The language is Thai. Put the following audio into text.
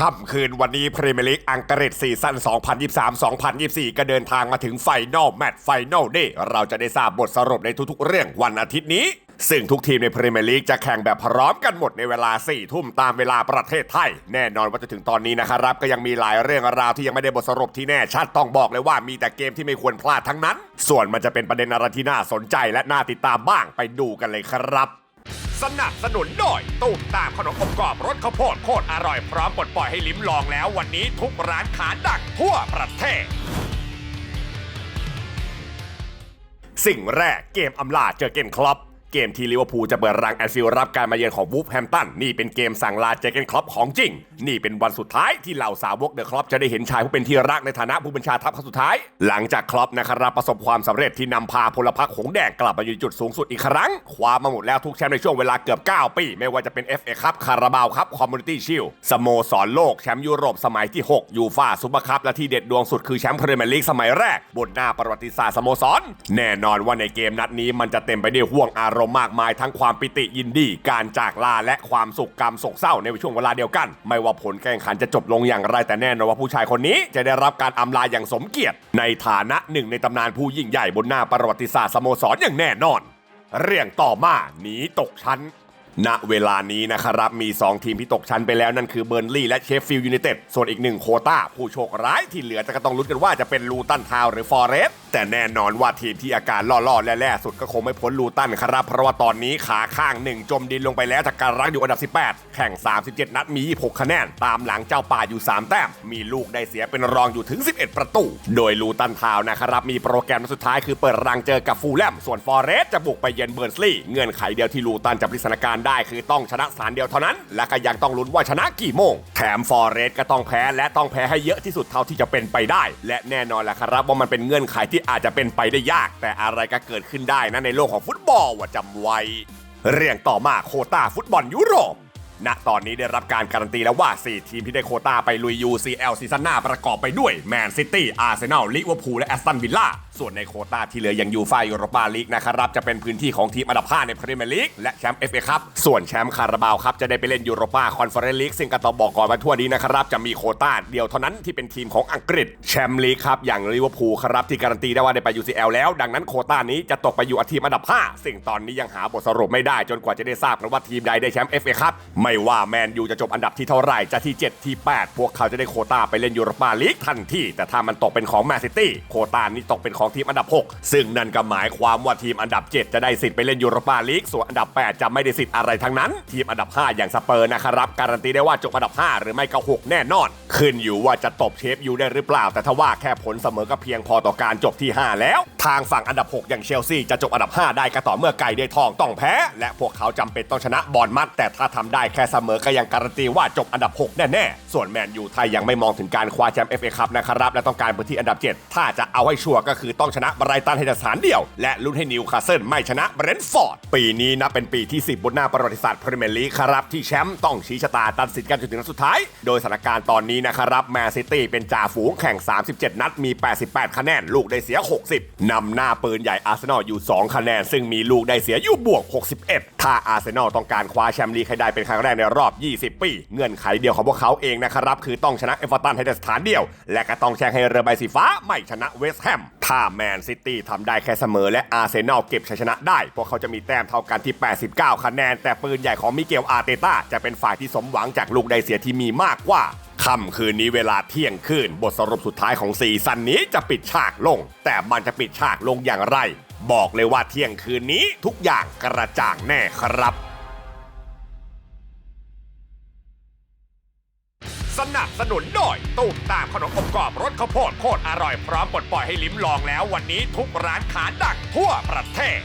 ค่ำคืนวันนี้พรีเมียร์ลีกอังกฤษซีซั่น 2023-2024 ก็เดินทางมาถึงไฟนอลแมตช์ไฟนอลเดย์เราจะได้ทราบบทสรุปในทุกๆ เรื่องวันอาทิตย์นี้ ซึ่งทุกทีมในพรีเมียร์ลีกจะแข่งแบบพร้อมกันหมดในเวลา 4 ทุ่มตามเวลาประเทศไทย แน่นอนว่าจนถึงตอนนี้นะครับ ก็ยังมีหลายเรื่องราวที่ยังไม่ได้บทสรุปที่แน่ชัดต้องบอกเลยว่ามีแต่เกมที่ไม่ควรพลาดทั้งนั้น ส่วนมันจะเป็นประเด็นอะไรที่น่าสนใจและน่าติดตามบ้างไปดูกันเลยครับ สนับสนุนโดยตูมตามขนมอบกรอบรสข้าวโพดโคตรอร่อยพร้อมปลดปล่อยให้ลิ้มลองแล้ววันนี้ทุกร้านขาดักทั่วประเทศ สิ่งแรกเกมอำลาเจอเกนคล็อป เกมที่ลิเวอร์พูลจะเปิดรังแอนฟิลด์รับการมาเยือนของวูฟแฮมตันนี่เป็นเกมสั่งลาเจอเกนคล็อปของจริง นี่เป็นวันสุดท้ายที่เหล่าสาวกเดอะคล็อปจะได้เห็นชายผู้เป็นที่รักในฐานะผู้บัญชาทัพครั้งสุดท้าย หลังจากคล็อปนะครับประสบความสำเร็จที่นำพาพลพรรคหงแดงกลับมาอยู่จุดสูงสุดอีกครั้งคว้ามาหมดแล้วทุกแชมป์ในช่วงเวลาเกือบ 9 ปี ไม่ว่าจะเป็น FA คัพคาราบาวคัพคอมมูนิตี้ชิลสโมสรโลกแชมป์ยุโรปสมัยที่ 6 ยูฟาซุปเปอร์คัพและที่เด็ดดวงสุดคือแชมป์พรีเมียร์ลีกสมัยแรกบนหน้าประวัติศาสตร์สโมสร แน่นอนว่าในเกมนัดนี้มันจะเต็มไปด้วยห่วงอารมณ์มากมายทั้งความปิติยินดี การจากลาและความสุขกรรมโศกเศร้าในช่วงเวลาเดียวกัน ไม่ว่าผลแข่งขันจะจบลงอย่างไรแต่แน่นอนว่าผู้ชายคนนี้จะได้รับการอำลาอย่างสมเกียรติ ในฐานะหนึ่งในตำนานผู้ยิ่งใหญ่บนหน้าประวัติศาสตร์สโมสรอย่างแน่นอน เรื่องต่อมาหนีตกชั้นณเวลานี้นะครับมี 2 ทีมที่ตกชั้นไปแล้วนั่นคือเบอร์นลีย์และเชฟฟิลด์ยูไนเต็ดส่วนอีกหนึ่งโคตาผู้โชคร้ายที่เหลือจะก็ต้องลุ้นกันว่าจะเป็นลูตันทาวหรือฟอเรส แต่แน่นอนว่าทีมที่อาการล่อๆแล่ๆสุดก็คงไม่พ้นลูตันครับ เพราะว่าตอนนี้ขาข้างหนึ่งจมดินลงไปแล้วจากการรั้งอยู่อันดับ 18 แข่ง 37 นัดมี 26 คะแนน ตามหลังเจ้าป่าอยู่ 3 แต้ม มีลูกได้เสียเป็นรองอยู่ถึง 11 ประตู โดยลูตันทาวน์นะครับ มีโปรแกรมนัดสุดท้ายคือเปิดรังเจอกับฟูลแลม ส่วนฟอร์เรสจะบุกไปเยือนเบิร์นสลีย์เงื่อนไขเดียวที่ลูตันจะพลิกสถานการณ์ได้คือต้องชนะสารเดียวเท่านั้น และก็ยังต้องลุ้นว่าชนะกี่โมง แถมฟอร์เรสก็ต้องแพ้และต้องแพ้ให้เยอะที่สุดเท่าที่จะเป็นไปได้ และแน่นอนแหละครับว่ามันเป็นเงื่อนไขที่อาจจะเป็นไปได้ยากแต่อะไรก็เกิดขึ้นได้นะในโลกของฟุตบอลว่าจำไว้ เรื่องต่อมาโคต้าฟุตบอลยุโรป ณตอนนี้ได้รับการการันตีแล้วว่า 4 ทีมที่ได้โคต้าไปลุย UCL ซีซั่นหน้าประกอบไปด้วยแมนซิตี้อาร์เซนอลลิเวอร์พูลและแอสตันวิลล่าส่วนในโคต้าที่เหลืออยังยูฟ่ายูโรปาลีกนะครับจะเป็นพื้นที่ของทีมอันดับ5ในพรีเมียร์ลีกและแชมป์เอฟเอคัพส่วนแชมป์คาราบาวครับจะได้ไปเล่นยูโรปาคอนเฟอเรนซ์ลีกซึ่งก็ต้อบอกก่อนว่าทั่วนี้นะครับจะมีโคต้าเดียวเท่านั้นที่เป็นทีมของอังกฤษแชมป์ลีกครับอย่างลิเวอร์พูลครับที่การันตีได้ว่าได้ไป UCL แล้ว ดังนั้นโคต้านี้จะตกไปอยู่ทีมอันดับ5สิ่งตอนนี้ยังหาบทสรุปไม่ได้จนกว่าจะได้ทราบกันว่าทีมใดได้แชมป์เอฟเอคัพไไม่ว่าแมนยูจะจบอันดับที่เท่าไหร่จะที่ 7 ที่ 8 พวกเขาจะได้โคต้าไปเล่นยูโรปาลีกทันทีแต่ถ้ามันตกเป็นของแมนซิตี้โคต้านี้ตกเป็นของทีมอันดับ 6 ซึ่งนั่นก็หมายความว่าทีมอันดับ 7 จะได้สิทธิ์ไปเล่นยูโรปาลีกส่วนอันดับ 8 จะไม่ได้สิทธิ์อะไรทั้งนั้น ทีมอันดับ 5 อย่างสเปอร์นะครับการันตีได้ว่าจบอันดับ 5 หรือไม่ก็6แน่นอน ขึ้นอยู่ว่าจะตบเชฟยูได้หรือเปล่า แต่ถ้าว่าแค่ผลเสมอก็เพียงพอต่อการจบที่ 5 แล้ว ทางฝั่งอันดับ 6 อย่างเชลซีจะจบอันดับ 5 ได้ก็ต่อเมื่อไก่ได้ทองต้องแพ้ และพวกเขาจำเป็นต้องชนะบอลมัดแต่ถ้าทำได้แค่เสมอก็ยังการันตีว่าจบอันดับ 6 แน่ ๆ ส่วนแมนยูไทยยังไม่มองถึงการคว้าแชมป์เอฟเอคัพนะครับและต้องการไปที่อันดับ 7 ถ้าจะเอาให้ชัวร์ก็คือต้องชนะไบรตันให้ได้สานเดียว และลุ้นให้นิวคาสเซิลไม่ชนะเบรนท์ฟอร์ดปีนี้นับเป็นปีที่ 10 บนหน้าประวัติศาสตร์พรีเมียร์ลีกครับที่แชมป์ต้องชี้ชะตาตัดสินกันจนถึงนัดสุดท้าย โดยสถานการณ์ตอนนี้นะครับแมนซิตี้เป็นจ่าฝูงแข่ง 37 นัดมี 88 คะแนนลูกได้เสีย 60นำหน้าปืนใหญ่อาร์เซนอลอยู่ 2 คะแนน ซึ่งมีลูกได้เสียอยู่บวก 61ถ้าอาร์เซนอลต้องการคว้าแชมป์ลีกให้ได้เป็นครั้งแรกในรอบ 20 ปี เงื่อนไขเดียวของพวกเขาเองนะครับ คือต้องชนะเอฟเวอร์ตันให้ได้สถานเดียว และก็ต้องแช่งให้เรือใบสีฟ้าไม่ชนะเวสต์แฮม ถ้าแมนซิตี้ทำได้แค่เสมอและอาร์เซนอลเก็บชัยชนะได้ พวกเขาจะมีแต้มเท่ากันที่ 89 คะแนน แต่ปืนใหญ่ของมิเกลอาร์เตต้าจะเป็นฝ่ายที่สมหวังจากลูกได้เสียที่มีมากกว่าค่ำคืนนี้เวลาเที่ยงคืน บทสรุปสุดท้ายของซีซั่นนี้จะปิดฉากลง แต่มันจะปิดฉากลงอย่างไร บอกเลยว่าเที่ยงคืนนี้ทุกอย่างกระจ่างแน่ครับ สนับสนุนโดยตูมตามขนมอบกรอบรสข้าวโพดโคตรอร่อยพร้อมปลดปล่อยให้ลิ้มลองแล้ววันนี้ทุกร้านขาดักทั่วประเทศ